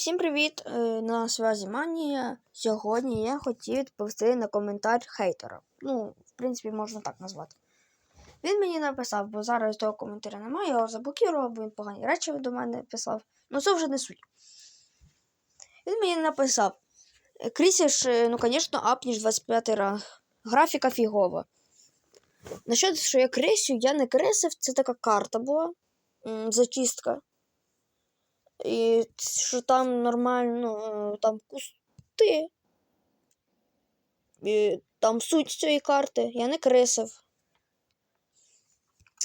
Всім привіт! е, На связі Манія. Сьогодні я хотів відповісти на коментар хейтера. Ну, в принципі, можна так назвати. Він мені написав, бо зараз того коментаря немає, я його заблокував, бо він погані речі до мене писав. Ну, це вже не суть. Він мені написав: Крісиш, е, ну, звісно, ап, ніж 25 ранг. Графіка фігова. Насчет, що я крисю, я не крисив, це така карта була. Зачистка. І що там нормально, е, там кусти. І там суть цієї карти. Я не крисив.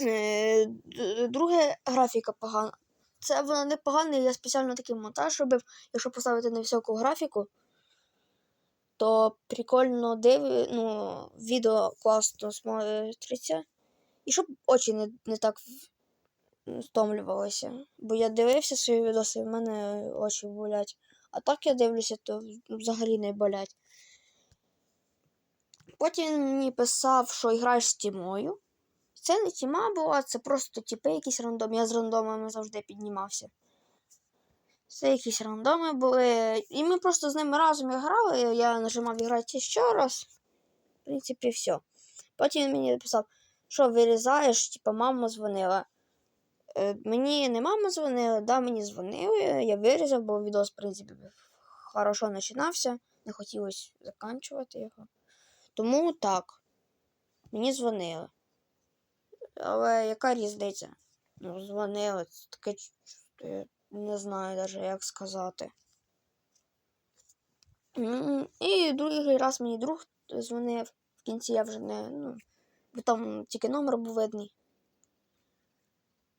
Е, Друге, графіка погана. Це вона не погана, я спеціально такий монтаж робив. Якщо поставити на високу графіку, то прикольно диви, ну, відео класно смотриться. І щоб очі не, не так стомлювалися. Бо я дивився свої відоси, в мене очі болять. А так я дивлюся, то взагалі не болять. Потім він мені писав, що граєш з тімою. Це не тіма була, це просто тіпи якісь рандом. Я з рандомами завжди піднімався. Це якісь рандоми були. І ми просто з ними разом грали. Я нажимав грати ще раз. В принципі, все. Потім він мені написав, що вирізаєш, типу, мама дзвонила. Е, Мені не мама дзвонила, да, мені дзвонили, я вирізав, бо відос, в принципі, хорошо починався, не хотілося закінчувати його. Тому так, мені дзвонили. Але яка різниця? Ну, дзвонили, це таке, я не знаю навіть, як сказати. І другий раз мені друг дзвонив. В кінці я вже не. Ну, бо там тільки номер був видний.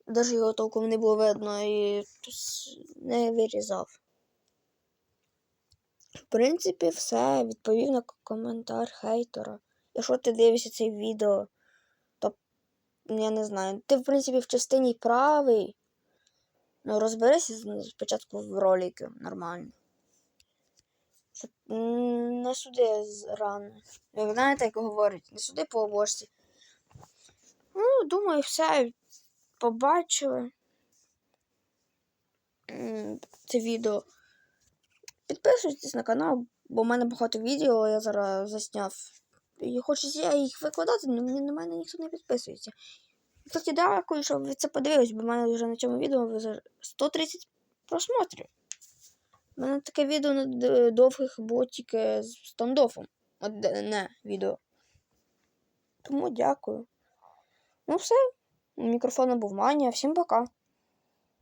Даже його толком не було видно і не вирізав. В принципі, все. Відповів на коментар хейтера. Якщо ти дивишся це відео, то я не знаю. Ти, в принципі, в частині правий. Ну, розберися спочатку в ролики нормально. Не суди рано. Ви знаєте, як говорять, не суди по обложці. Ну, думаю, все побачили це відео. Підписуйтесь на канал, бо в мене багато відео я зараз засняв. І хочеться я їх викладати, але на мене ніхто не підписується. Кстати, дякую, що ви це подивились, бо в мене вже на цьому відео вже 130 просмотрів. У мене таке відео на довгих було тільки з стандофом. Одне відео. Тому дякую. Ну все. У мікрофона був Манія. Всім пока.